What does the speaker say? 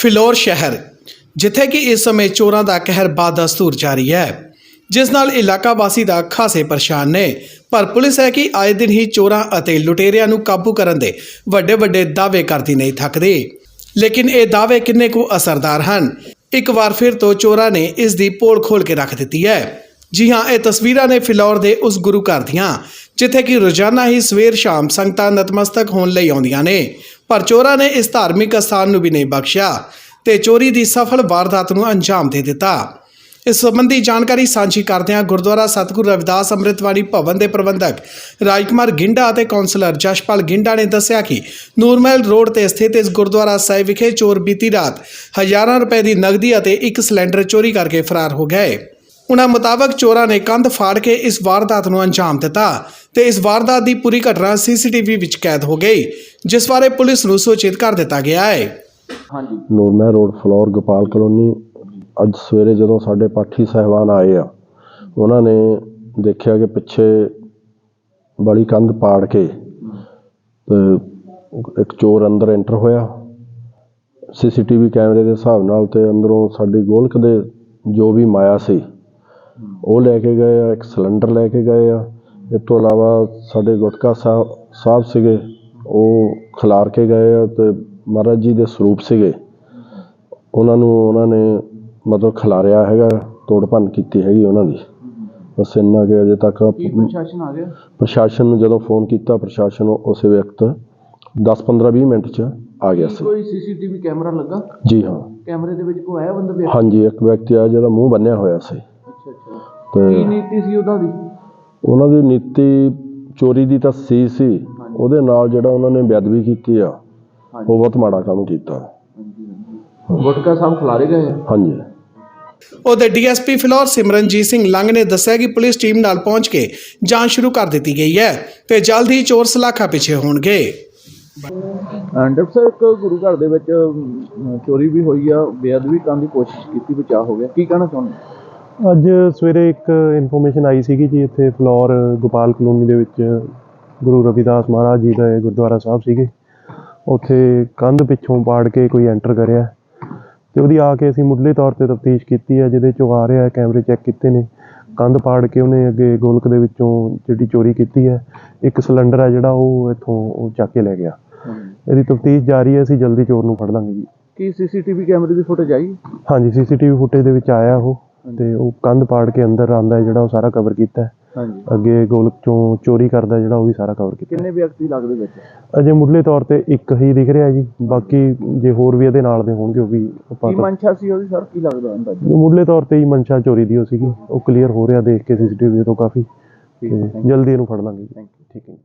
ਫਿਲੌਰ ਸ਼ਹਿਰ, ਜਿੱਥੇ ਕਿ ਇਸ ਸਮੇਂ ਚੋਰਾਂ ਦਾ ਕਹਿਰ ਬਾਦਸਤੂਰ ਜਾਰੀ ਹੈ, ਜਿਸ ਨਾਲ ਇਲਾਕਾ ਵਾਸੀ ਦਾ ਖਾਸੇ ਪਰੇਸ਼ਾਨ ਨੇ। ਪਰ ਪੁਲਿਸ ਹੈ ਕਿ ਆਏ ਦਿਨ ਹੀ ਚੋਰਾਂ ਅਤੇ ਲੁਟੇਰਿਆਂ ਨੂੰ ਕਾਬੂ ਕਰਨ ਦੇ ਵੱਡੇ ਵੱਡੇ ਦਾਅਵੇ ਕਰਦੀ ਨਹੀਂ ਥੱਕਦੀ। ਲੇਕਿਨ ਇਹ ਦਾਅਵੇ ਕਿੰਨੇ ਕੁ ਅਸਰਦਾਰ ਹਨ? ਇੱਕ ਵਾਰ ਫਿਰ ਤੋਂ ਚੋਰਾਂ ਨੇ ਇਸ ਦੀ ਪੋਲ ਖੋਲ ਕੇ ਰੱਖ ਦਿੱਤੀ ਹੈ। ਜੀ ਹਾਂ, ਇਹ ਤਸਵੀਰਾਂ ਨੇ ਫਿਲੌਰ ਦੇ ਉਸ ਗੁਰੂ ਘਰ ਦੀਆਂ, ਜਿੱਥੇ ਕਿ ਰੋਜ਼ਾਨਾ ਹੀ ਸਵੇਰ ਸ਼ਾਮ ਸੰਗਤਾਂ ਨਤਮਸਤਕ ਹੋਣ ਲਈ ਆਉਂਦੀਆਂ ਨੇ। ਪਰ ਚੋਰਾਂ ਨੇ ਇਸ ਧਾਰਮਿਕ ਸਥਾਨ ਨੂੰ ਵੀ ਨਹੀਂ ਬਖਸ਼ਿਆ ਤੇ ਚੋਰੀ ਦੀ ਸਫਲ ਵਾਰਦਾਤ ਨੂੰ ਅੰਜਾਮ ਦੇ ਦਿੱਤਾ। ਇਸ ਸੰਬੰਧੀ ਜਾਣਕਾਰੀ ਸਾਂਝੀ ਕਰਦਿਆਂ ਗੁਰਦੁਆਰਾ ਸਤਿਗੁਰੂ ਰਵਿਦਾਸ ਅੰਮ੍ਰਿਤਵਾੜੀ ਭਵਨ ਦੇ ਪ੍ਰਬੰਧਕ ਰਾਜਕੁਮਾਰ ਗਿੰਡਾ ਅਤੇ ਕਾਉਂਸਲਰ ਜਸ਼ਪਾਲ ਗਿੰਡਾ ਨੇ ਦੱਸਿਆ ਕਿ ਨੂਰਮਹਿਲ ਰੋਡ ਤੇ ਸਥਿਤ ਇਸ ਗੁਰਦੁਆਰਾ ਸਾਹਿਬ ਵਿਖੇ ਚੋਰ ਬੀਤੀ ਰਾਤ ਹਜ਼ਾਰਾਂ ਰੁਪਏ ਦੀ ਨਗਦੀ ਅਤੇ ਇੱਕ ਸਿਲੰਡਰ ਚੋਰੀ ਕਰਕੇ ਫਰਾਰ ਹੋ ਗਏ। ਉਨ੍ਹਾਂ ਮੁਤਾਬਕ ਚੋਰਾਂ ਨੇ ਕੰਧ ਫਾੜ ਕੇ ਇਸ ਵਾਰਦਾਤ ਨੂੰ ਅੰਜਾਮ ਦਿੱਤਾ ਤੇ ਇਸ ਵਾਰਦਾਤ ਦੀ ਪੂਰੀ ਘਟਨਾ ਸੀਸੀਟੀਵੀ ਵਿੱਚ ਕੈਦ ਹੋ ਗਈ ਜਿਸ ਬਾਰੇ ਪੁਲਿਸ ਨੂੰ ਸੂਚਿਤ ਕਰ ਦਿੱਤਾ ਗਿਆ ਹੈ। ਹਾਂਜੀ। Nurmahal road Phillaur Gopal colony. ਅੱਜ ਸਵੇਰੇ ਜਦੋਂ ਸਾਡੇ ਪਾਠੀ ਸਹਿਬਾਨ ਆਏ ਆ ਉਹਨਾਂ ਨੇ ਦੇਖਿਆ ਕਿ ਪਿੱਛੇ ਬੜੀ ਕੰਧ ਪਾੜ ਕੇ ਤੇ ਇੱਕ ਚੋਰ ਅੰਦਰ ਐਂਟਰ ਹੋਇਆ। ਸੀਸੀਟੀਵੀ ਕੈਮਰੇ ਦੇ ਹਿਸਾਬ ਨਾਲ ਤੇ ਅੰਦਰੋਂ ਸਾਡੀ ਗੋਲਕ ਦੇ ਜੋ ਵੀ ਮਾਇਆ ਸੀ ਉਹ ਲੈ ਕੇ ਗਏ ਆ ਇੱਕ ਸਿਲੰਡਰ ਲੈ ਕੇ ਗਏ ਆ। ਇਸ ਤੋਂ ਇਲਾਵਾ ਸਾਡੇ ਗੁਟਕਾ ਸਾਹਿਬ ਸਾਹਿਬ ਸੀਗੇ ਉਹ ਖਿਲਾਰ ਕੇ ਗਏ ਆ ਤੇ ਮਹਾਰਾਜ ਜੀ ਦੇ ਸਰੂਪ ਸੀਗੇ। ਉਹਨਾਂ ਨੂੰ ਉਹਨਾਂ ਨੇ ਮਤਲਬ ਖਿਲਾਰਿਆ ਹੈਗਾ ਤੋੜ ਭੰਨ ਕੀਤੀ ਹੈਗੀ ਉਹਨਾਂ ਦੀ। ਬਸ ਇੰਨਾ ਕਿ ਅਜੇ ਤੱਕ ਪ੍ਰਸ਼ਾਸਨ ਆ ਗਿਆ? ਪ੍ਰਸ਼ਾਸਨ ਨੂੰ ਜਦੋਂ ਫੋਨ ਕੀਤਾ ਪ੍ਰਸ਼ਾਸਨ ਉਸੇ ਵਕਤ 10 15 20 ਮਿੰਟ ਚ ਆ ਗਿਆ ਸੀ। ਕੋਈ ਸੀਸੀਟੀਵੀ ਕੈਮਰਾ ਲੱਗਾ? ਜੀ ਹਾਂ। ਕੈਮਰੇ ਦੇ ਵਿੱਚ ਕੋਈ ਆਇਆ ਬੰਦਾ? ਹਾਂਜੀ ਇੱਕ ਵਿਅਕਤੀ ਆ ਜਿਹਦਾ ਮੂੰਹ ਬੰਨਿਆ ਹੋਇਆ ਸੀ। ਕੀ ਤੇ ਨੀਤੀ ਸੀ ਉਹਦਾ ਦੀ? ਉਹਨਾਂ ਦੀ ਨੀਤੀ ਚੋਰੀ ਦੀ ਤਾਂ ਸੀ ਸੀ। ਉਹਦੇ ਨਾਲ ਜਿਹੜਾ ਉਹਨਾਂ ਨੇ ਬੇਅਦਬੀ ਕੀਤੀ ਆ ਉਹ ਬਹੁਤ ਮਾੜਾ ਕੰਮ ਕੀਤਾ। ਗੁਟਕਾ ਸਾਹਿਬ ਖਿਲਾਰੇ ਗਏ। ਹਾਂਜੀ। ਉਹਦੇ ਡੀਐਸਪੀ ਫਿਲੌਰ ਸਿਮਰਨਜੀਤ ਸਿੰਘ ਲੰਗ ਨੇ ਦੱਸਿਆ ਕਿ ਪੁਲਿਸ ਟੀਮ ਨਾਲ ਪਹੁੰਚ ਕੇ ਜਾਂਚ ਸ਼ੁਰੂ ਕਰ ਦਿੱਤੀ ਗਈ ਹੈ ਤੇ ਜਲਦ ਹੀ ਚੋਰ ਸਲਾਖਾ ਪਿੱਛੇ ਹੋਣਗੇ। ਡਾਕਟਰ ਸਾਹਿਬ ਇੱਕ ਗੁਰੂ ਘਰ ਦੇ ਵਿੱਚ ਚੋਰੀ ਵੀ ਹੋਈ ਆ ਬੇਅਦਬੀ ਕਰਨ ਦੀ ਕੋਸ਼ਿਸ਼ ਕੀਤੀ ਬਚਾ ਹੋ ਗਿਆ। ਕੀ ਕਹਿਣਾ ਚਾਹੁੰਦੇ? ਅੱਜ ਸਵੇਰੇ ਇੱਕ ਇਨਫੋਰਮੇਸ਼ਨ ਆਈ ਸੀਗੀ ਜੀ ਇੱਥੇ ਫਲੋਰ ਗੋਪਾਲ ਕਲੋਨੀ ਦੇ ਵਿੱਚ ਗੁਰੂ ਰਵਿਦਾਸ ਮਹਾਰਾਜ ਜੀ ਦਾ ਇਹ ਗੁਰਦੁਆਰਾ ਸਾਹਿਬ ਸੀਗੇ। ਉੱਥੇ ਕੰਧ ਪਿੱਛੋਂ ਪਾੜ ਕੇ ਕੋਈ ਐਂਟਰ ਕਰਿਆ। ਤੇ ਉਹਦੀ ਆ ਕੇ ਅਸੀਂ ਮੁੱਢਲੇ ਤੌਰ ਤੇ ਤਫਤੀਸ਼ ਕੀਤੀ ਹੈ ਜਿਹਦੇ ਚੋਂ ਆ ਰਿਹਾ ਹੈ ਕੈਮਰੇ ਚੈੱਕ ਕੀਤੇ ਨੇ। ਕੰਧ ਪਾੜ ਕੇ ਉਹਨੇ ਅੱਗੇ ਗੋਲਕ ਦੇ ਵਿੱਚੋਂ ਜਿਹੜੀ ਚੋਰੀ ਕੀਤੀ ਹੈ ਇੱਕ ਸਿਲੰਡਰ ਹੈ ਜਿਹੜਾ ਉਹ ਇੱਥੋਂ ਉਹ ਚੱਕ ਕੇ ਲੈ ਗਿਆ। ਇਹਦੀ ਤਫਤੀਸ਼ ਜਾਰੀ ਹੈ ਅਸੀਂ ਜਲਦੀ ਚੋਰ ਨੂੰ ਫੜ ਲਾਂਗੇ ਜੀ। ਕੀ ਸੀਸੀਟੀਵੀ ਕੈਮਰੇ ਦੀ ਫੁਟੇਜ ਆਈ? ਹਾਂਜੀ ਸੀਸੀਟੀਵੀ ਫੁਟੇਜ ਦੇ ਵਿੱਚ ਆਇਆ ਉਹ। ਤੇ ਉਹ ਕੰਧ ਪਾੜ ਕੇ ਅੰਦਰ ਆਂਦਾ ਹੈ ਜਿਹੜਾ ਉਹ ਸਾਰਾ ਕਵਰ ਕੀਤਾ ਹੈ। ਹਾਂਜੀ। ਅੱਗੇ ਗੋਲਕ ਚੋਂ ਚੋਰੀ ਕਰਦਾ ਜਿਹੜਾ ਉਹ ਵੀ ਸਾਰਾ ਕਵਰ ਕੀਤਾ ਕਿੰਨੇ ਵਿਅਕਤੀ ਲੱਗਦੇ ਵਿੱਚ? ਅਜੇ ਮੁੱਢਲੇ ਤੌਰ ਤੇ ਇੱਕ ਹੀ ਦਿਖ ਰਿਹਾ ਜੀ ਬਾਕੀ ਜੇ ਹੋਰ ਵੀ ਇਹਦੇ ਨਾਲ ਦੇ ਹੋਣਗੇ ਉਹ ਵੀ ਆਪਾਂ ਕੀ ਮਨਸ਼ਾ ਸੀ ਉਹਦੀ ਸਰ? ਕੀ ਲੱਗਦਾ ਅੰਦਾਜ਼ਾ ਮੁੱਢਲੇ ਤੌਰ ਤੇ ਹੀ ਮਨਸ਼ਾ ਚੋਰੀ ਦੀ ਉਹ ਸੀਗੀ। ਉਹ ਕਲੀਅਰ ਹੋ ਰਿਹਾ ਦੇਖ ਕੇ ਸੀਸੀਟੀਵੀ ਤੋਂ ਕਾਫੀ। ਠੀਕ ਹੈ ਤੇ ਜਲਦੀ ਇਹਨੂੰ ਫੜ ਲਾਂਗੇ ਜੀ। ਥੈਂਕ ਯੂ ਠੀਕ ਹੈ ਜੀ।